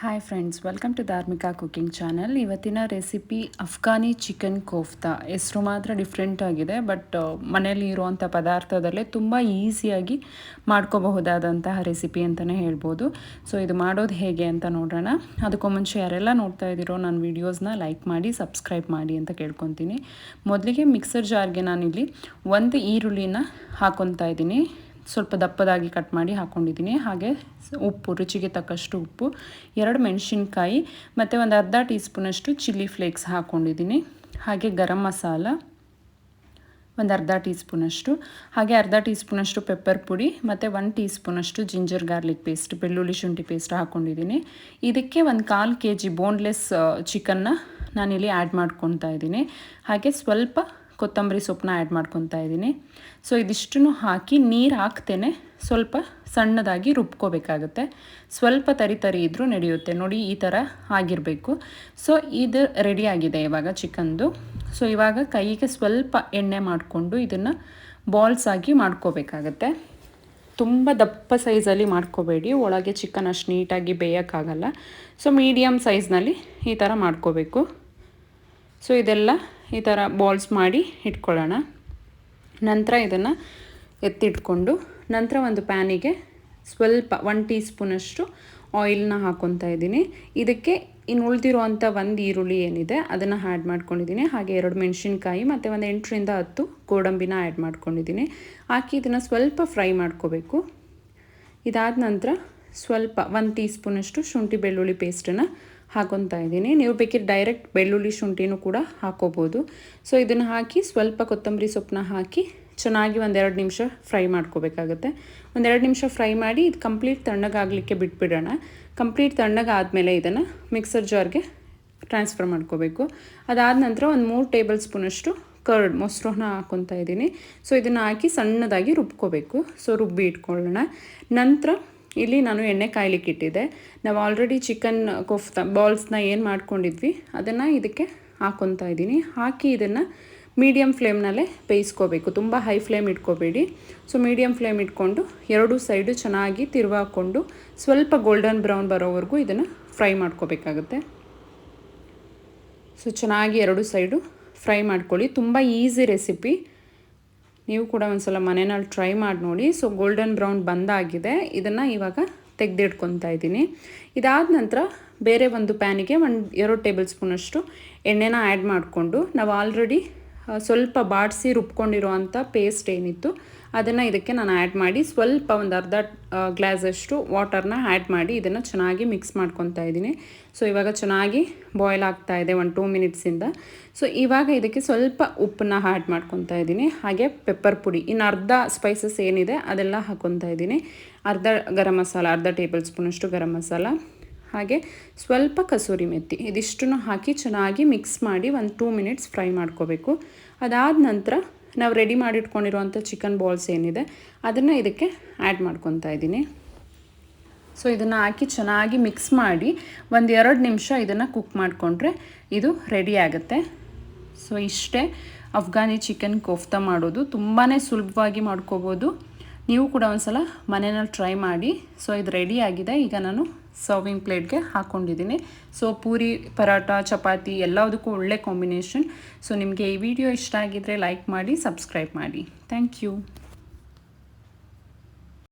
Hi friends welcome to Dharmika cooking channel ಇವತ್ತಿನ recipe Afghani chicken kofta ಹೆಸರು ಮಾತ್ರ different ಆಗಿದೆ ಬಟ್ ಮನೆಯಲ್ಲಿ ಇರುವಂಥ ಪದಾರ್ಥದಲ್ಲೇ ತುಂಬ ಈಸಿಯಾಗಿ ಮಾಡ್ಕೋಬಹುದಾದಂತಹ ರೆಸಿಪಿ ಅಂತಲೇ ಹೇಳ್ಬೋದು. ಸೊ ಇದು ಮಾಡೋದು ಹೇಗೆ ಅಂತ ನೋಡೋಣ. ಅದಕ್ಕೂ ಮುಂಚೆ ಯಾರೆಲ್ಲ ನೋಡ್ತಾ ಇದ್ದೀರೋ ನನ್ನ ವೀಡಿಯೋಸ್ನ ಲೈಕ್ ಮಾಡಿ ಸಬ್ಸ್ಕ್ರೈಬ್ ಮಾಡಿ ಅಂತ ಕೇಳ್ಕೊತೀನಿ. ಮೊದಲಿಗೆ ಮಿಕ್ಸರ್ ಜಾರ್ಗೆ ನಾನಿಲ್ಲಿ ಒಂದು ಈರುಳ್ಳಿನ ಹಾಕೊತಾ ಇದ್ದೀನಿ. ಸ್ವಲ್ಪ ದಪ್ಪದಾಗಿ ಕಟ್ ಮಾಡಿ ಹಾಕ್ಕೊಂಡಿದ್ದೀನಿ ಹಾಗೆ ಉಪ್ಪು, ರುಚಿಗೆ ತಕ್ಕಷ್ಟು ಉಪ್ಪು, ಎರಡು ಮೆಣಸಿನ್ಕಾಯಿ, ಮತ್ತು ಒಂದು ಅರ್ಧ ಟೀ ಸ್ಪೂನಷ್ಟು ಚಿಲ್ಲಿ ಫ್ಲೇಕ್ಸ್ ಹಾಕ್ಕೊಂಡಿದ್ದೀನಿ ಹಾಗೆ ಗರಂ ಮಸಾಲ, ಒಂದು ಅರ್ಧ ಟೀ ಸ್ಪೂನಷ್ಟು ಹಾಗೆ ಅರ್ಧ ಟೀ ಸ್ಪೂನಷ್ಟು ಪೆಪ್ಪರ್ ಪುಡಿ, ಮತ್ತು ಒನ್ ಟೀ ಸ್ಪೂನಷ್ಟು ಜಿಂಜರ್ ಗಾರ್ಲಿಕ್ ಪೇಸ್ಟ್, ಬೆಳ್ಳುಳ್ಳಿ ಶುಂಠಿ ಪೇಸ್ಟ್ ಹಾಕ್ಕೊಂಡಿದ್ದೀನಿ ಇದಕ್ಕೆ ಒಂದು ಕಾಲು ಕೆ ಜಿ ಬೋನ್ಲೆಸ್ ಚಿಕನ್ನ ನಾನಿಲ್ಲಿ ಆ್ಯಡ್ ಮಾಡ್ಕೊತಾ ಇದ್ದೀನಿ. ಹಾಗೆ ಸ್ವಲ್ಪ ಕೊತ್ತಂಬರಿ ಸೊಪ್ಪನ್ನ ಆ್ಯಡ್ ಮಾಡ್ಕೊತಾ ಇದ್ದೀನಿ. ಸೊ ಇದಿಷ್ಟನ್ನು ಹಾಕಿ ನೀರು ಹಾಕ್ತೇನೆ. ಸ್ವಲ್ಪ ಸಣ್ಣದಾಗಿ ರುಬ್ಕೋಬೇಕಾಗುತ್ತೆ. ಸ್ವಲ್ಪ ತರಿ ತರಿ ಇದ್ದರೂ ನಡೆಯುತ್ತೆ. ನೋಡಿ, ಈ ಥರ ಆಗಿರಬೇಕು. ಸೊ ಇದು ರೆಡಿಯಾಗಿದೆ ಇವಾಗ ಚಿಕನ್ದು. ಸೊ ಇವಾಗ ಕೈಗೆ ಸ್ವಲ್ಪ ಎಣ್ಣೆ ಮಾಡಿಕೊಂಡು ಇದನ್ನು ಬಾಲ್ಸ್ ಆಗಿ ಮಾಡ್ಕೋಬೇಕಾಗತ್ತೆ. ತುಂಬ ದಪ್ಪ ಸೈಜಲ್ಲಿ ಮಾಡ್ಕೋಬೇಡಿ. ಒಳಗೆ ಚಿಕನ್ ಅಷ್ಟು ನೀಟಾಗಿ ಬೇಯೋಕ್ಕಾಗಲ್ಲ. ಸೊ ಮೀಡಿಯಮ್ ಸೈಜ್ನಲ್ಲಿ ಈ ಥರ ಮಾಡ್ಕೋಬೇಕು. ಸೊ ಇದೆಲ್ಲ ಈ ಥರ ಬಾಲ್ಸ್ ಮಾಡಿ ಇಟ್ಕೊಳ್ಳೋಣ. ನಂತರ ಇದನ್ನು ಎತ್ತಿಟ್ಕೊಂಡು ನಂತರ ಒಂದು ಪ್ಯಾನಿಗೆ ಸ್ವಲ್ಪ ಒನ್ ಟೀ ಸ್ಪೂನಷ್ಟು ಆಯಿಲ್ನ ಹಾಕ್ಕೊತಾ ಇದ್ದೀನಿ. ಇದಕ್ಕೆ ಇನ್ನು ಉಳಿದಿರುವಂಥ ಒಂದು ಈರುಳ್ಳಿ ಏನಿದೆ ಅದನ್ನು ಆ್ಯಡ್ ಮಾಡ್ಕೊಂಡಿದ್ದೀನಿ. ಹಾಗೆ ಎರಡು ಮೆಣಸಿನ್ಕಾಯಿ ಮತ್ತು ಒಂದು ಎಂಟರಿಂದ ಹತ್ತು ಗೋಡಂಬಿನ ಆ್ಯಡ್ ಮಾಡ್ಕೊಂಡಿದ್ದೀನಿ. ಹಾಕಿ ಇದನ್ನು ಸ್ವಲ್ಪ ಫ್ರೈ ಮಾಡ್ಕೋಬೇಕು. ಇದಾದ ನಂತರ ಸ್ವಲ್ಪ ಒಂದು ಟೀ ಸ್ಪೂನಷ್ಟು ಶುಂಠಿ ಬೆಳ್ಳುಳ್ಳಿ ಪೇಸ್ಟನ್ನು ಹಾಕೊತಾ ಇದ್ದೀನಿ. ನೀವು ಬೇಕಿದ್ರೆ ಡೈರೆಕ್ಟ್ ಬೆಳ್ಳುಳ್ಳಿ ಶುಂಠಿನೂ ಕೂಡ ಹಾಕೋಬೋದು. ಸೊ ಇದನ್ನು ಹಾಕಿ ಸ್ವಲ್ಪ ಕೊತ್ತಂಬರಿ ಸೊಪ್ಪನ್ನ ಹಾಕಿ ಚೆನ್ನಾಗಿ ಒಂದೆರಡು ನಿಮಿಷ ಫ್ರೈ ಮಾಡ್ಕೋಬೇಕಾಗುತ್ತೆ. ಒಂದೆರಡು ನಿಮಿಷ ಫ್ರೈ ಮಾಡಿ ಇದು ಕಂಪ್ಲೀಟ್ ತಣ್ಣಗಾಗಲಿಕ್ಕೆ ಬಿಟ್ಬಿಡೋಣ. ಕಂಪ್ಲೀಟ್ ತಣ್ಣಗಾದಮೇಲೆ ಇದನ್ನು ಮಿಕ್ಸರ್ ಜಾರ್ಗೆ ಟ್ರಾನ್ಸ್ಫರ್ ಮಾಡ್ಕೋಬೇಕು. ಅದಾದ ನಂತರ ಒಂದು ಮೂರು ಟೇಬಲ್ ಸ್ಪೂನಷ್ಟು ಕರ್ಡ್ ಮೊಸರನ್ನ ಹಾಕ್ಕೊತಾ ಇದ್ದೀನಿ. ಸೊ ಇದನ್ನು ಹಾಕಿ ಸಣ್ಣದಾಗಿ ರುಬ್ಕೋಬೇಕು. ಸೊ ರುಬ್ಬಿ ಇಟ್ಕೊಳ್ಳೋಣ ನಂತರ ಇಲ್ಲಿ ನಾನು ಎಣ್ಣೆ ಕಾಯ್ಲಿಕ್ಕೆ ಇಟ್ಟಿದ್ದೆ. ನಾವು ಆಲ್ರೆಡಿ ಚಿಕನ್ ಕೊಫ್ತ ಬಾಲ್ಸ್ನ ಏನು ಮಾಡ್ಕೊಂಡಿದ್ವಿ, ಅದನ್ನು ಇದಕ್ಕೆ ಹಾಕ್ಕೊತಾ ಇದ್ದೀನಿ. ಹಾಕಿ ಇದನ್ನು ಮೀಡಿಯಮ್ ಫ್ಲೇಮ್ನಲ್ಲೇ ಬೇಯಿಸ್ಕೋಬೇಕು. ತುಂಬ ಹೈ ಫ್ಲೇಮ್ ಇಟ್ಕೋಬೇಡಿ. ಸೊ ಮೀಡಿಯಮ್ ಫ್ಲೇಮ್ ಇಟ್ಕೊಂಡು ಎರಡು ಸೈಡು ಚೆನ್ನಾಗಿ ತಿರುವಾಕೊಂಡು ಸ್ವಲ್ಪ ಗೋಲ್ಡನ್ ಬ್ರೌನ್ ಬರೋವರೆಗೂ ಇದನ್ನು ಫ್ರೈ ಮಾಡ್ಕೋಬೇಕಾಗುತ್ತೆ. ಸೊ ಚೆನ್ನಾಗಿ ಎರಡು ಸೈಡು ಫ್ರೈ ಮಾಡ್ಕೊಳ್ಳಿ. ತುಂಬ ಈಸಿ ರೆಸಿಪಿ ನೀವು ಕೂಡ ಒಂದು ಸಲ ಮನೆಯಲ್ಲಿ ಟ್ರೈ ಮಾಡಿ ನೋಡಿ. ಸೊ ಗೋಲ್ಡನ್ ಬ್ರೌನ್ ಬಂದಾಗಿದೆ. ಇದನ್ನು ಇವಾಗ ತೆಗೆದಿಟ್ಕೊತಾ ಇದ್ದೀನಿ. ಇದಾದ ನಂತರ ಬೇರೆ ಒಂದು ಪ್ಯಾನಿಗೆ ಒಂದು ಎರಡು ಟೇಬಲ್ ಸ್ಪೂನಷ್ಟು ಎಣ್ಣೆನ ಆ್ಯಡ್ ಮಾಡಿಕೊಂಡು ನಾವು ಆಲ್ರೆಡಿ ಸ್ವಲ್ಪ ಬಾಡಿಸಿ ರುಬ್ಕೊಂಡಿರುವಂಥ ಪೇಸ್ಟ್ ಏನಿತ್ತು, ಅದನ್ನು ಇದಕ್ಕೆ ನಾನು ಆ್ಯಡ್ ಮಾಡಿ ಸ್ವಲ್ಪ ಒಂದು ಅರ್ಧ ಗ್ಲಾಸಷ್ಟು ವಾಟರ್ನ ಆ್ಯಡ್ ಮಾಡಿ ಇದನ್ನು ಚೆನ್ನಾಗಿ ಮಿಕ್ಸ್ ಮಾಡ್ಕೊತಾ ಇದ್ದೀನಿ. ಸೊ ಇವಾಗ ಚೆನ್ನಾಗಿ ಬಾಯ್ಲ್ ಆಗ್ತಾ ಇದೆ ಒಂದು ಟೂ ಮಿನಿಟ್ಸಿಂದ ಸೊ ಇವಾಗ ಇದಕ್ಕೆ ಸ್ವಲ್ಪ ಉಪ್ಪನ್ನ ಆ್ಯಡ್ ಮಾಡ್ಕೊತಾ ಇದ್ದೀನಿ. ಹಾಗೆ ಪೆಪ್ಪರ್ ಪುಡಿ ಇನ್ನು ಅರ್ಧ ಸ್ಪೈಸಸ್ ಏನಿದೆ ಅದೆಲ್ಲ ಹಾಕ್ಕೊತಾ ಇದ್ದೀನಿ. ಅರ್ಧ ಗರಂ ಮಸಾಲ, ಅರ್ಧ ಟೇಬಲ್ ಸ್ಪೂನಷ್ಟು ಗರಂ ಮಸಾಲ. ಹಾಗೆ ಸ್ವಲ್ಪ ಕಸೂರಿ ಮೆತ್ತಿ ಇದಿಷ್ಟನ್ನು ಹಾಕಿ ಚೆನ್ನಾಗಿ ಮಿಕ್ಸ್ ಮಾಡಿ ಒಂದು ಟೂ ಮಿನಿಟ್ಸ್ ಫ್ರೈ ಮಾಡ್ಕೋಬೇಕು. ಅದಾದ ನಂತರ ನಾವು ರೆಡಿ ಮಾಡಿಟ್ಕೊಂಡಿರುವಂಥ ಚಿಕನ್ ಬಾಲ್ಸ್ ಏನಿದೆ, ಅದನ್ನು ಇದಕ್ಕೆ ಆ್ಯಡ್ ಮಾಡ್ಕೊತಾ ಇದ್ದೀನಿ. ಸೊ ಇದನ್ನು ಹಾಕಿ ಚೆನ್ನಾಗಿ ಮಿಕ್ಸ್ ಮಾಡಿ ಒಂದು ಎರಡು ನಿಮಿಷ ಇದನ್ನು ಕುಕ್ ಮಾಡಿಕೊಂಡ್ರೆ ಇದು ರೆಡಿ ಆಗುತ್ತೆ. ಸೊ ಇಷ್ಟೇ ಅಫ್ಘಾನಿ ಚಿಕನ್ ಕೋಫ್ತಾ ಮಾಡೋದು. ತುಂಬಾ ಸುಲಭವಾಗಿ ಮಾಡ್ಕೋಬೋದು. ನೀವು ಕೂಡ ಒಂದು ಸಲ ಮನೆಯಲ್ಲಿ ಟ್ರೈ ಮಾಡಿ. ಸೊ ಇದು ರೆಡಿ ಆಗಿದೆ. ಈಗ ನಾನು ಸರ್ವಿಂಗ್ ಪ್ಲೇಟ್ಗೆ ಹಾಕ್ಕೊಂಡಿದ್ದೀನಿ ಸೊ ಪೂರಿ ಪರಾಟ ಚಪಾತಿ ಎಲ್ಲದಕ್ಕೂ ಒಳ್ಳೆ ಕಾಂಬಿನೇಷನ್ ಸೊ ನಿಮಗೆ ಈ ವಿಡಿಯೋ ಇಷ್ಟ ಆಗಿದ್ದರೆ ಲೈಕ್ ಮಾಡಿ ಸಬ್ಸ್ಕ್ರೈಬ್ ಮಾಡಿ. Thank you